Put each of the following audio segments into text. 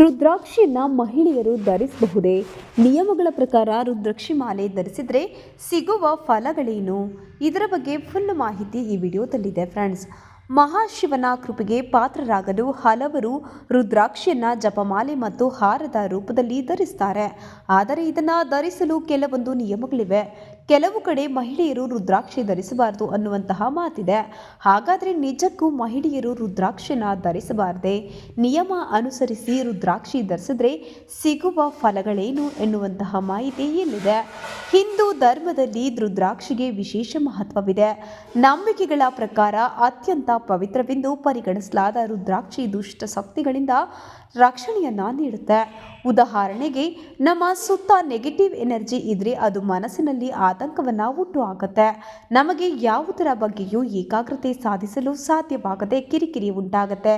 ರುದ್ರಾಕ್ಷಿಯನ್ನ ಮಹಿಳೆಯರು ಧರಿಸಬಹುದೇ? ನಿಯಮಗಳ ಪ್ರಕಾರ ರುದ್ರಾಕ್ಷಿ ಮಾಲೆ ಧರಿಸಿದ್ರೆ ಸಿಗುವ ಫಲಗಳೇನು? ಇದರ ಬಗ್ಗೆ ಫುಲ್ ಮಾಹಿತಿ ಈ ವಿಡಿಯೋದಲ್ಲಿದೆ ಫ್ರೆಂಡ್ಸ್ ಮಹಾಶಿವನ ಕೃಪೆಗೆ ಪಾತ್ರರಾಗಲು ಹಲವರು ರುದ್ರಾಕ್ಷಿಯನ್ನು ಜಪಮಾಲೆ ಮತ್ತು ಹಾರದ ರೂಪದಲ್ಲಿ ಧರಿಸ್ತಾರೆ. ಆದರೆ ಇದನ್ನು ಧರಿಸಲು ಕೆಲವೊಂದು ನಿಯಮಗಳಿವೆ. ಕೆಲವು ಕಡೆ ಮಹಿಳೆಯರು ರುದ್ರಾಕ್ಷಿ ಧರಿಸಬಾರದು ಅನ್ನುವಂತಹ ಮಾತಿದೆ. ಹಾಗಾದರೆ ನಿಜಕ್ಕೂ ಮಹಿಳೆಯರು ರುದ್ರಾಕ್ಷಿನ ಧರಿಸಬಾರದೆ? ನಿಯಮ ಅನುಸರಿಸಿ ರುದ್ರಾಕ್ಷಿ ಧರಿಸಿದ್ರೆ ಸಿಗುವ ಫಲಗಳೇನು ಎನ್ನುವಂತಹ ಮಾಹಿತಿ ಎಲ್ಲಿದೆ ಹಿಂದೂ ಧರ್ಮದಲ್ಲಿ ರುದ್ರಾಕ್ಷಿಗೆ ವಿಶೇಷ ಮಹತ್ವವಿದೆ. ನಂಬಿಕೆಗಳ ಪ್ರಕಾರ ಅತ್ಯಂತ ಪವಿತ್ರವೆಂದು ಪರಿಗಣಿಸಲಾದ ರುದ್ರಾಕ್ಷಿ ದುಷ್ಟ ಶಕ್ತಿಗಳಿಂದ ರಕ್ಷಣೆಯನ್ನ ನೀಡುತ್ತೆ. ಉದಾಹರಣೆಗೆ, ನಮ್ಮ ಸುತ್ತ ನೆಗೆಟಿವ್ ಎನರ್ಜಿ ಇದ್ರೆ ಅದು ಮನಸ್ಸಿನಲ್ಲಿ ಆತಂಕವನ್ನ ಹುಟ್ಟು ಹಾಕುತ್ತೆ. ನಮಗೆ ಯಾವುದರ ಬಗ್ಗೆಯೂ ಏಕಾಗ್ರತೆ ಸಾಧಿಸಲು ಸಾಧ್ಯವಾಗದೆ ಕಿರಿಕಿರಿ ಉಂಟಾಗತ್ತೆ.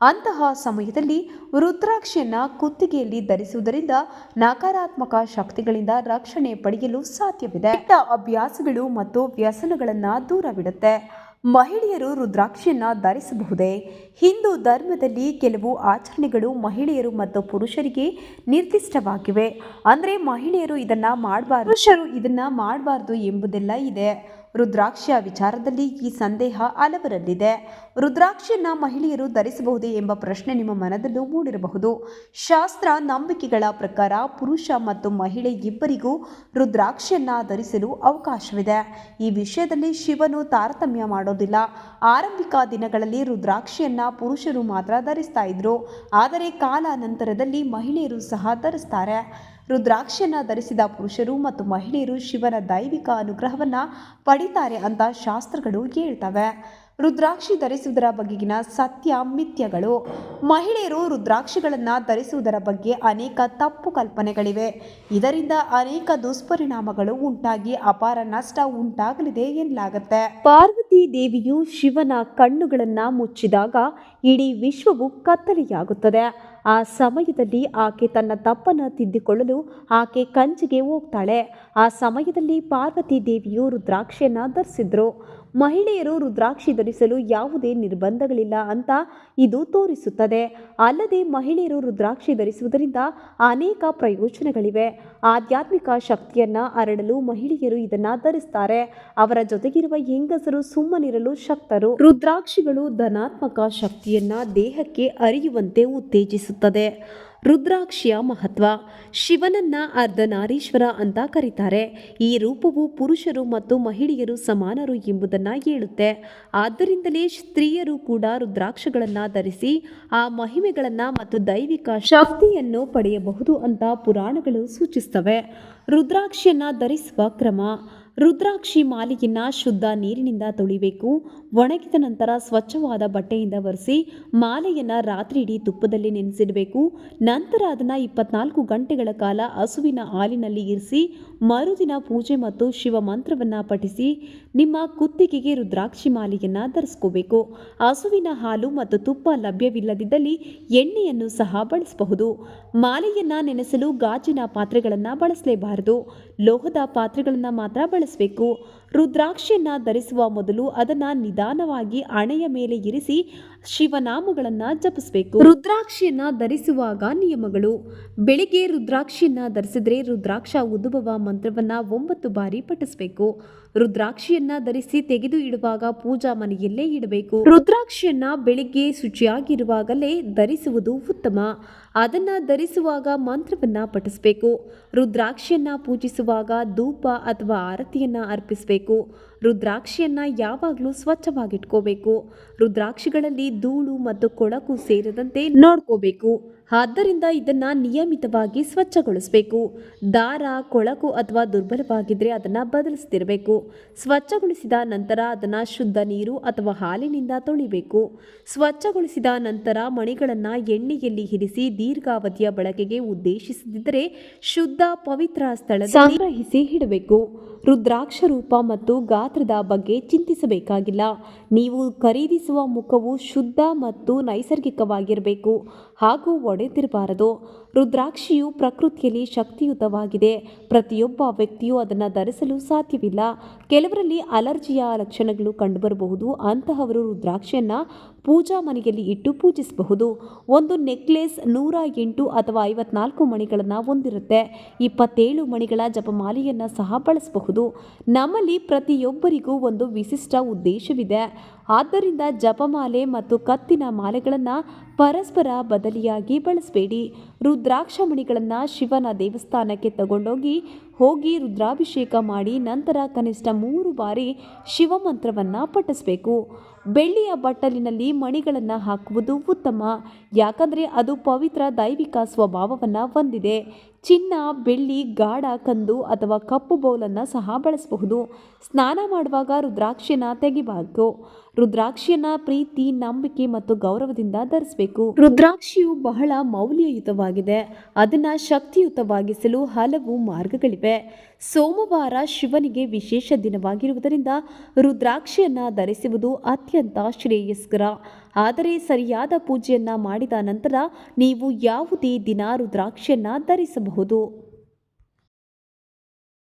ಅಂತಹ ಸಮಯದಲ್ಲಿ ರುದ್ರಾಕ್ಷಿಯನ್ನು ಕುತ್ತಿಗೆಯಲ್ಲಿ ಧರಿಸುವುದರಿಂದ ನಕಾರಾತ್ಮಕ ಶಕ್ತಿಗಳಿಂದ ರಕ್ಷಣೆ ಪಡೆಯಲು ಸಾಧ್ಯವಿದೆ. ಅಭ್ಯಾಸಗಳು ಮತ್ತು ವ್ಯಸನಗಳನ್ನು ದೂರವಿಡುತ್ತೆ. ಮಹಿಳೆಯರು ರುದ್ರಾಕ್ಷಿಯನ್ನು ಧರಿಸಬಹುದೇ? ಹಿಂದೂ ಧರ್ಮದಲ್ಲಿ ಕೆಲವು ಆಚರಣೆಗಳು ಮಹಿಳೆಯರು ಮತ್ತು ಪುರುಷರಿಗೆ ನಿರ್ದಿಷ್ಟವಾಗಿವೆ. ಅಂದರೆ ಮಹಿಳೆಯರು ಇದನ್ನು ಮಾಡಬಾರ್ದು, ಪುರುಷರು ಇದನ್ನು ಮಾಡಬಾರ್ದು ಎಂಬುದೆಲ್ಲ ಇದೆ. ರುದ್ರಾಕ್ಷಿಯ ವಿಚಾರದಲ್ಲಿ ಈ ಸಂದೇಹ ಹಲವರಲ್ಲಿದೆ. ರುದ್ರಾಕ್ಷಿಯನ್ನು ಮಹಿಳೆಯರು ಧರಿಸಬಹುದೇ ಎಂಬ ಪ್ರಶ್ನೆ ನಿಮ್ಮ ಮನದಲ್ಲೂ ಮೂಡಿರಬಹುದು. ಶಾಸ್ತ್ರ ನಂಬಿಕೆಗಳ ಪ್ರಕಾರ ಪುರುಷ ಮತ್ತು ಮಹಿಳೆ ಇಬ್ಬರಿಗೂ ರುದ್ರಾಕ್ಷಿಯನ್ನು ಧರಿಸಲು ಅವಕಾಶವಿದೆ. ಈ ವಿಷಯದಲ್ಲಿ ಶಿವನು ತಾರತಮ್ಯ ಮಾಡೋದಿಲ್ಲ. ಆರಂಭಿಕ ದಿನಗಳಲ್ಲಿ ರುದ್ರಾಕ್ಷಿಯನ್ನು ಪುರುಷರು ಮಾತ್ರ ಧರಿಸ್ತಾ ಇದ್ರು. ಆದರೆ ಕಾಲಾನಂತರದಲ್ಲಿ ಮಹಿಳೆಯರು ಸಹ ಧರಿಸ್ತಾರೆ. ರುದ್ರಾಕ್ಷಿಯನ್ನ ಧರಿಸಿದ ಪುರುಷರು ಮತ್ತು ಮಹಿಳೆಯರು ಶಿವನ ದೈವಿಕ ಅನುಗ್ರಹವನ್ನು ಪಡಿತಾರೆ ಅಂತ ಶಾಸ್ತ್ರಗಳು ಹೇಳ್ತವೆ. ರುದ್ರಾಕ್ಷಿ ಧರಿಸುವುದರ ಬಗೆಗಿನ ಸತ್ಯ ಮಿಥ್ಯಗಳು. ಮಹಿಳೆಯರು ರುದ್ರಾಕ್ಷಿಗಳನ್ನು ಧರಿಸುವುದರ ಬಗ್ಗೆ ಅನೇಕ ತಪ್ಪು ಕಲ್ಪನೆಗಳಿವೆ. ಇದರಿಂದ ಅನೇಕ ದುಷ್ಪರಿಣಾಮಗಳು ಉಂಟಾಗಿ ಅಪಾರ ನಷ್ಟ ಉಂಟಾಗಲಿದೆ ಎನ್ನಲಾಗುತ್ತೆ. ಪಾರ್ವತಿ ದೇವಿಯು ಶಿವನ ಕಣ್ಣುಗಳನ್ನು ಮುಚ್ಚಿದಾಗ ಇಡೀ ವಿಶ್ವವು ಕತ್ತಲೆಯಾಗುತ್ತದೆ. ಆ ಸಮಯದಲ್ಲಿ ಆಕೆ ತನ್ನ ತಪ್ಪನ್ನು ತಿದ್ದಿಕೊಳ್ಳಲು ಆಕೆ ಕಂಚಿಗೆ ಹೋಗ್ತಾಳೆ. ಆ ಸಮಯದಲ್ಲಿ ಪಾರ್ವತಿ ದೇವಿಯು ರುದ್ರಾಕ್ಷಿಯನ್ನು ಧರಿಸಿದ್ರು. ಮಹಿಳೆಯರು ರುದ್ರಾಕ್ಷಿ ಧರಿಸಲು ಯಾವುದೇ ನಿರ್ಬಂಧಗಳಿಲ್ಲ ಅಂತ ಇದು ತೋರಿಸುತ್ತದೆ. ಅಲ್ಲದೆ ಮಹಿಳೆಯರು ರುದ್ರಾಕ್ಷಿ ಧರಿಸುವುದರಿಂದ ಅನೇಕ ಪ್ರಯೋಜನಗಳಿವೆ. ಆಧ್ಯಾತ್ಮಿಕ ಶಕ್ತಿಯನ್ನು ಹರಡಲು ಮಹಿಳೆಯರು ಇದನ್ನು ಧರಿಸ್ತಾರೆ. ಅವರ ಜೊತೆಗಿರುವ ಹೆಂಗಸರು ಸುಮ್ಮನಿರಲು ಶಕ್ತರು. ರುದ್ರಾಕ್ಷಿಗಳು ಧನಾತ್ಮಕ ಶಕ್ತಿಯನ್ನು ದೇಹಕ್ಕೆ ಅರಿಯುವಂತೆ ಉತ್ತೇಜಿಸುತ್ತದೆ ರುದ್ರಾಕ್ಷಿಯ ಮಹತ್ವ, ಶಿವನನ್ನ ಅರ್ಧನಾರೀಶ್ವರ ಅಂತ ಕರೀತಾರೆ. ಈ ರೂಪವು ಪುರುಷರು ಮತ್ತು ಮಹಿಳೆಯರು ಸಮಾನರು ಎಂಬುದನ್ನು ಹೇಳುತ್ತೆ. ಆದ್ದರಿಂದಲೇ ಸ್ತ್ರೀಯರು ಕೂಡ ರುದ್ರಾಕ್ಷಗಳನ್ನು ಧರಿಸಿ ಆ ಮಹಿಮೆಗಳನ್ನು ಮತ್ತು ದೈವಿಕ ಶಕ್ತಿಯನ್ನು ಪಡೆಯಬಹುದು ಅಂತ ಪುರಾಣಗಳು ಸೂಚಿಸ್ತವೆ. ರುದ್ರಾಕ್ಷಿಯನ್ನು ಧರಿಸುವ ಕ್ರಮ ರುದ್ರಾಕ್ಷಿ ಮಾಲಿಗಿನ ಶುದ್ಧ ನೀರಿನಿಂದ ತೊಳಿಬೇಕು. ಒಣಗಿದ ನಂತರ ಸ್ವಚ್ಛವಾದ ಬಟ್ಟೆಯಿಂದ ಒರೆಸಿ ಮಾಲೆಯನ್ನು ರಾತ್ರಿ ಇಡೀ ತುಪ್ಪದಲ್ಲಿ ನೆನೆಸಿಡಬೇಕು. ನಂತರ ಅದನ್ನು ಇಪ್ಪತ್ನಾಲ್ಕು ಗಂಟೆಗಳ ಕಾಲ ಹಸುವಿನ ಹಾಲಿನಲ್ಲಿ ಇರಿಸಿ ಮರುದಿನ ಪೂಜೆ ಮತ್ತು ಶಿವ ಮಂತ್ರವನ್ನು ಪಠಿಸಿ ನಿಮ್ಮ ಕುತ್ತಿಗೆಗೆ ರುದ್ರಾಕ್ಷಿ ಮಾಲೆಯನ್ನು ಧರಿಸ್ಕೋಬೇಕು. ಹಸುವಿನ ಹಾಲು ಮತ್ತು ತುಪ್ಪ ಲಭ್ಯವಿಲ್ಲದಿದ್ದಲ್ಲಿ ಎಣ್ಣೆಯನ್ನು ಸಹ ಬಳಸಬಹುದು. ಮಾಲೆಯನ್ನು ನೆನೆಸಲು ಗಾಜಿನ ಪಾತ್ರೆಗಳನ್ನು ಬಳಸಲೇಬಾರದು. ಲೋಹದ ಪಾತ್ರೆಗಳನ್ನು ಮಾತ್ರ ಬಳಸಬೇಕು ರುದ್ರಾಕ್ಷಿಯನ್ನ ಧರಿಸುವ ಮೊದಲು ಅದನ್ನು ನಿಧಾನವಾಗಿ ಹಣೆಯ ಮೇಲೆ ಇರಿಸಿ ಶಿವನಾಮಗಳನ್ನ ಜಪಿಸಬೇಕು. ರುದ್ರಾಕ್ಷಿಯನ್ನ ಧರಿಸುವಾಗ ನಿಯಮಗಳು. ಬೆಳಿಗ್ಗೆ ರುದ್ರಾಕ್ಷಿಯನ್ನ ಧರಿಸಿದ್ರೆ ರುದ್ರಾಕ್ಷ ಉದ್ಭವ ಮಂತ್ರವನ್ನ ಒಂಬತ್ತು ಬಾರಿ ಪಠಿಸಬೇಕು. ರುದ್ರಾಕ್ಷಿಯನ್ನ ಧರಿಸಿ ತೆಗೆದು ಇಡುವಾಗ ಪೂಜಾ ಮನೆಯಲ್ಲೇ ಇಡಬೇಕು. ರುದ್ರಾಕ್ಷಿಯನ್ನ ಬೆಳಿಗ್ಗೆ ಶುಚಿಯಾಗಿರುವಾಗಲೇ ಧರಿಸುವುದು ಉತ್ತಮ. ಅದನ್ನ ಧರಿಸುವಾಗ ಮಂತ್ರವನ್ನ ಪಠಿಸಬೇಕು. ರುದ್ರಾಕ್ಷಿಯನ್ನ ಪೂಜಿಸುವಾಗ ಧೂಪ ಅಥವಾ ಆರತಿಯನ್ನ ಅರ್ಪಿಸಬೇಕು. ರುದ್ರಾಕ್ಷಿಯನ್ನ ಯಾವಾಗಲೂ ಸ್ವಚ್ಛವಾಗಿಟ್ಕೋಬೇಕು. ರುದ್ರಾಕ್ಷಿಗಳಲ್ಲಿ ಧೂಳು ಮತ್ತು ಕೊಳಕು ಸೇರದಂತೆ ನೋಡ್ಕೋಬೇಕು. ಆದ್ದರಿಂದ ಇದನ್ನ ನಿಯಮಿತವಾಗಿ ಸ್ವಚ್ಛಗೊಳಿಸಬೇಕು. ದಾರ, ಕೊಳಕು ಅಥವಾ ದುರ್ಬಲವಾಗಿದ್ರೆ ಅದನ್ನ ಬದಲಿಸ್ತಿರಬೇಕು. ಸ್ವಚ್ಛಗೊಳಿಸಿದ ನಂತರ ಅದನ್ನ ಶುದ್ಧ ನೀರು ಅಥವಾ ಹಾಲಿನಿಂದ ತೊಳಿಬೇಕು. ಸ್ವಚ್ಛಗೊಳಿಸಿದ ನಂತರ ಮಣಿಗಳನ್ನು ಎಣ್ಣೆಯಲ್ಲಿ ಇರಿಸಿ ದೀರ್ಘಾವಧಿಯ ಬಳಕೆಗೆ ಉದ್ದೇಶಿಸದಿದ್ದರೆ ಶುದ್ಧ ಪವಿತ್ರ ಸ್ಥಳ ಸಂಗ್ರಹಿಸಿ ಇಡಬೇಕು. ರುದ್ರಾಕ್ಷ ರೂಪ ಮತ್ತು ಗಾತ್ರದ ಬಗ್ಗೆ ಚಿಂತಿಸಬೇಕಾಗಿಲ್ಲ. ನೀವು ಖರೀದಿಸುವ ಮುಖವು ಶುದ್ಧ ಮತ್ತು ನೈಸರ್ಗಿಕವಾಗಿರಬೇಕು. ಹಾಗೂ ಒಡೆದಿರಬಾರದು. ರುದ್ರಾಕ್ಷಿಯು ಪ್ರಕೃತಿಯಲ್ಲಿ ಶಕ್ತಿಯುತವಾಗಿದೆ. ಪ್ರತಿಯೊಬ್ಬ ವ್ಯಕ್ತಿಯು ಅದನ್ನು ಧರಿಸಲು ಸಾಧ್ಯವಿಲ್ಲ. ಕೆಲವರಲ್ಲಿ ಅಲರ್ಜಿಯ ಲಕ್ಷಣಗಳು ಕಂಡುಬರಬಹುದು. ಅಂತಹವರು ರುದ್ರಾಕ್ಷಿಯನ್ನು ಪೂಜಾ ಮನೆಯಲ್ಲಿ ಇಟ್ಟು ಪೂಜಿಸಬಹುದು. ಒಂದು ನೆಕ್ಲೆಸ್ ನೂರ ಎಂಟು ಅಥವಾ ಐವತ್ನಾಲ್ಕು ಮಣಿಗಳನ್ನು ಹೊಂದಿರುತ್ತೆ. ಇಪ್ಪತ್ತೇಳು ಮಣಿಗಳ ಜಪಮಾಲೆಯನ್ನು ಸಹ ಬಳಸಬಹುದು. ನಮ್ಮಲ್ಲಿ ಪ್ರತಿಯೊಬ್ಬರಿಗೂ ಒಂದು ವಿಶಿಷ್ಟ ಉದ್ದೇಶವಿದೆ. ಆದ್ದರಿಂದ ಜಪಮಾಲೆ ಮತ್ತು ಕತ್ತಿನ ಮಾಲೆಗಳನ್ನು ಪರಸ್ಪರ ಬದಲಿಯಾಗಿ ಬಳಸಬೇಡಿ. ರುದ್ರಾಕ್ಷ ಮಣಿಗಳನ್ನು ಶಿವನ ದೇವಸ್ಥಾನಕ್ಕೆ ತಗೊಂಡೋಗಿ ಹೋಗಿ ರುದ್ರಾಭಿಷೇಕ ಮಾಡಿ ನಂತರ ಕನಿಷ್ಠ ಮೂರು ಬಾರಿ ಶಿವಮಂತ್ರವನ್ನು ಪಠಿಸಬೇಕು. ಬೆಳ್ಳಿಯ ಬಟ್ಟಲಿನಲ್ಲಿ ಮಣಿಗಳನ್ನು ಹಾಕುವುದು ಉತ್ತಮ. ಯಾಕಂದರೆ ಅದು ಪವಿತ್ರ ದೈವಿಕ ಸ್ವಭಾವವನ್ನು ಹೊಂದಿದೆ. ಚಿನ್ನ, ಬೆಳ್ಳಿ, ಗಾಢ, ಕಂದು ಅಥವಾ ಕಪ್ಪು ಬೌಲನ್ನು ಸಹ ಬಳಸಬಹುದು. ಸ್ನಾನ ಮಾಡುವಾಗ ರುದ್ರಾಕ್ಷಿಯನ್ನ ತೆಗಿಬಾರ್ದು. ರುದ್ರಾಕ್ಷಿಯನ್ನ ಪ್ರೀತಿ, ನಂಬಿಕೆ ಮತ್ತು ಗೌರವದಿಂದ ಧರಿಸಬೇಕು. ರುದ್ರಾಕ್ಷಿಯು ಬಹಳ ಮೌಲ್ಯಯುತವಾಗಿದೆ. ಅದನ್ನು ಶಕ್ತಿಯುತವಾಗಿಸಲು ಹಲವು ಮಾರ್ಗಗಳಿವೆ. ಸೋಮವಾರ ಶಿವನಿಗೆ ವಿಶೇಷ ದಿನವಾಗಿರುವುದರಿಂದ ರುದ್ರಾಕ್ಷಿಯನ್ನು ಧರಿಸುವುದು ಅತ್ಯಂತ ಶ್ರೇಯಸ್ಕರ. ಆದರೆ ಸರಿಯಾದ ಪೂಜೆಯನ್ನು ಮಾಡಿದ ನಂತರ ನೀವು ಯಾವುದೇ ದಿನಾರು ರುದ್ರಾಕ್ಷಿಯನ್ನು ಧರಿಸಬಹುದು.